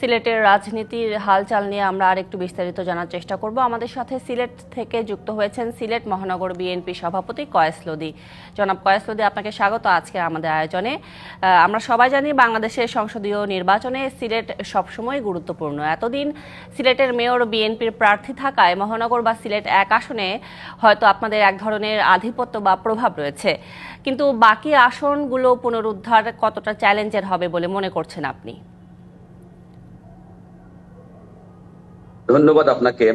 সিলেটের রাজনীতির হালচাল নিয়ে আমরা আর একটু বিস্তারিত জানার চেষ্টা করব। আমাদের সাথে সিলেট থেকে যুক্ত হয়েছেন সিলেট মহানগর বিএনপি সভাপতি কয়েস লোদি। জনাব কয়েস লোদি, আপনাকে স্বাগত আজকে আমাদের আয়োজনে। আমরা সবাই জানি বাংলাদেশের সংসদীয় নির্বাচনে সিলেট সবসময় গুরুত্বপূর্ণ। এতদিন সিলেটের মেয়র বিএনপির প্রার্থী থাকায় মহানগর বা সিলেট এক আসনে হয়তো আপনাদের এক ধরনের আধিপত্য বা প্রভাব রয়েছে। কিন্তু বাকি আসনগুলো পুনরুদ্ধার কতটা চ্যালেঞ্জের হবে বলে মনে করছেন আপনি? ধন্যবাদ আপনাকে।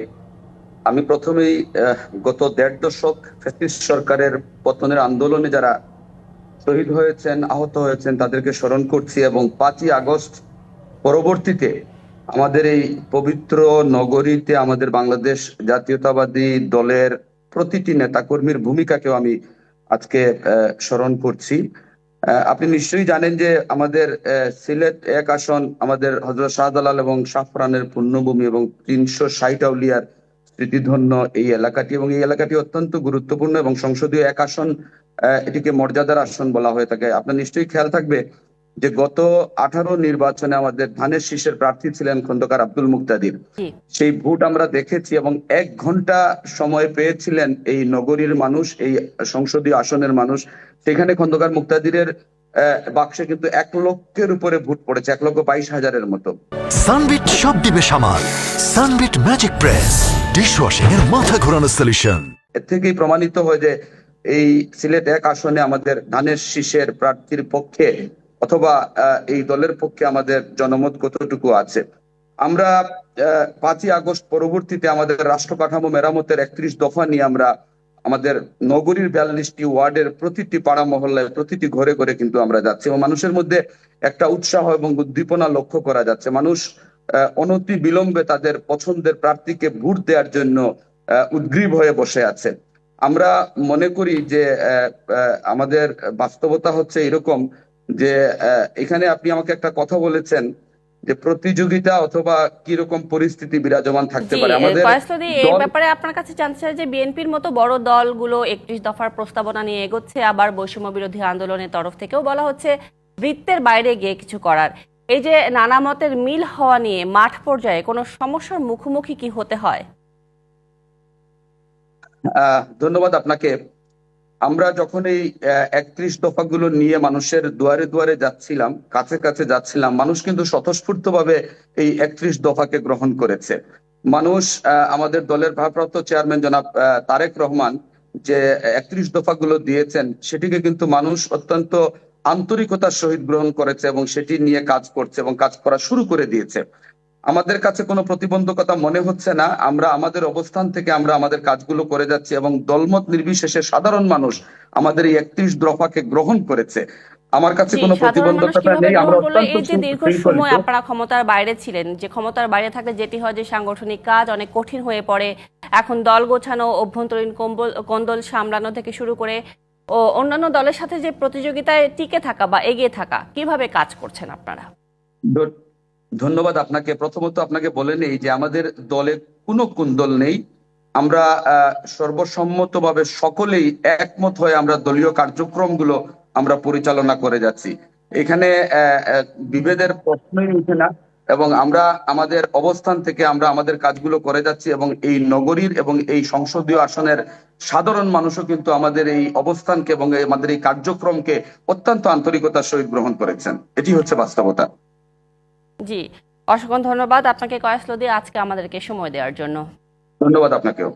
আমি প্রথমেই গত দেড় দশক সরকারের পতনের আন্দোলনে যারা শহীদ হয়েছেন, আহত হয়েছেন, তাদেরকে স্মরণ করছি এবং পাঁচই আগস্ট পরবর্তীতে আমাদের এই পবিত্র নগরীতে আমাদের বাংলাদেশ জাতীয়তাবাদী দলের প্রতিটি নেতাকর্মীর ভূমিকাকেও আমি আজকে স্মরণ করছি। আপনি নিশ্চয়ই জানেন যে আমাদের সিলেট এক আসন আমাদের হজরত শাহদালাল এবং শাহফরানের পূর্ণভূমি এবং তিনশো ষাট আউলিয়ার স্মৃতিধন্য এই এলাকাটি এবং এই এলাকাটি অত্যন্ত গুরুত্বপূর্ণ এবং সংসদীয় এক আসন এটিকে মর্যাদার আসন বলা হয়ে থাকে। আপনার নিশ্চয়ই খেয়াল থাকবে যে গত আঠারো নির্বাচনে আমাদের ধানের শীষের প্রার্থী ছিলেন খন্দকার আব্দুল মুক্তাদির। সেই ভোট আমরা দেখেছি এবং এক ঘণ্টা সময় পেয়েছিলেন এই নগরীর মানুষ এই সংসদীয় আসনের মানুষ। সেখানে খন্দকার মুক্তাদিরের আহ, বাক্সে কিন্তু এক লক্ষের উপরে ভোট পড়েছে এক লক্ষ বাইশ হাজারের মতো। সানবিট সব দিবে সামাল। সানবিট ম্যাজিক প্রেস ডিশওয়াশিং এর মাথা ঘোরানো সলিউশন এর থেকেই প্রমাণিত হয় যে এই সিলেট এক আসনে আমাদের ধানের শীষের প্রার্থীর পক্ষে অথবা এই দলের পক্ষে আমাদের জনমত কতটুকু আছে। আমরা পাঁচই আগস্ট পরবর্তীতে আমাদের রাষ্ট্র কাঠামো মেরামতের একত্রিশ দফা নিয়ে আমরা আমাদের নগরীর বিয়াল্লিশটি ওয়ার্ডের প্রতিটি পাড়া মহল্লায় প্রতিটি ঘরে ঘরে কিন্তু আমরা যাচ্ছি এবং মানুষের মধ্যে একটা উৎসাহ এবং উদ্দীপনা লক্ষ্য করা যাচ্ছে। মানুষ অনতি বিলম্বে তাদের পছন্দের প্রার্থীকে ভোট দেওয়ার জন্য উদ্গ্রীব হয়ে বসে আছে। আমরা মনে করি যে আমাদের বাস্তবতা হচ্ছে এরকম যে এখানে আপনি আমাকে একটা কথা বলেছেন যে প্রতিযোগিতা অথবা কীরকম পরিস্থিতি বিরাজমান থাকতে পারে। আমাদের কয়েসদি এই ব্যাপারে আপনার কাছে জানতে চাই যে বিএনপির মতো বড় দলগুলো একত্রিশ দফার প্রস্তাবনা নিয়ে এগোচ্ছে আবার বৈষম্য বিরোধী আন্দোলনের তরফ থেকেও বলা হচ্ছে বৃত্তের বাইরে গিয়ে কিছু করার। এই যে নানা মতের মিল হওয়া নিয়ে মাঠ পর্যায়ে কোনো সমস্যার মুখোমুখি কি হতে হয়? আহ, ধন্যবাদ আপনাকে। আমরা যখন এই একত্রিশ দফাগুলো নিয়ে মানুষের দুয়ারে দুয়ারে যাচ্ছিলাম, কাছে কাছে যাচ্ছিলাম, মানুষ কিন্তু স্বতঃস্ফূর্ত ভাবে এই একত্রিশ দফাকে গ্রহণ করেছে। মানুষ আমাদের দলের ভারপ্রাপ্ত চেয়ারম্যান জনাব তারেক রহমান যে একত্রিশ দফাগুলো দিয়েছেন, সেটিকে কিন্তু মানুষ অত্যন্ত আন্তরিকতার সহিত গ্রহণ করেছে এবং সেটি নিয়ে কাজ করছে এবং কাজ করা শুরু করে দিয়েছে। আমাদের কাছে কোনো প্রতিবন্ধকতা মনে হচ্ছে না। আমরা আমাদের অবস্থান থেকে আমরা আমাদের কাজগুলো করে যাচ্ছি এবং দলমত নির্বিশেষে সাধারণ মানুষ আমাদের এই একত্রিশ দফাকে গ্রহণ করেছে। আমার কাছে কোনো প্রতিবন্ধকতা নেই আমরা অত্যন্ত এই যে দীর্ঘ সময় আপনারা ক্ষমতার বাইরে ছিলেন যে ক্ষমতার বাইরে থাকলে যেটি হয় যে সাংগঠনিক কাজ অনেক কঠিন হয়ে পড়ে এখন দল গোছানো অভ্যন্তরীণ কম্বল- কোন্দল সামলানো থেকে শুরু করে ও অন্যান্য দলের সাথে যে প্রতিযোগিতায় টিকে থাকা বা এগিয়ে থাকা কীভাবে কাজ করছেন আপনারা? ধন্যবাদ আপনাকে। প্রথমত আপনাকে বলে নেই যে আমাদের দলে কোনো কুন্দল নেই। আমরা সর্বসম্মতভাবে সকলেই একমত হয়ে আমরা দলীয় কার্যক্রমগুলো আমরা পরিচালনা করে যাচ্ছি। এখানে বিভেদের প্রশ্নই উঠে না এবং আমরা, আমাদের অবস্থান থেকে আমরা আমাদের কাজগুলো করে যাচ্ছি এবং এই নগরীর এবং এই সংসদীয় আসনের সাধারণ মানুষও কিন্তু আমাদের এই অবস্থানকে এবং আমাদের এই কার্যক্রমকে অত্যন্ত আন্তরিকতার সহিত গ্রহণ করেছেন। এটি হচ্ছে বাস্তবতা। জি। অসংখ্য ধন্যবাদ। আপনাকে কয়েস দিয়ে আজকে আমাদেরকে সময় দেওয়ার জন্য। ধন্যবাদ আপনাকেও।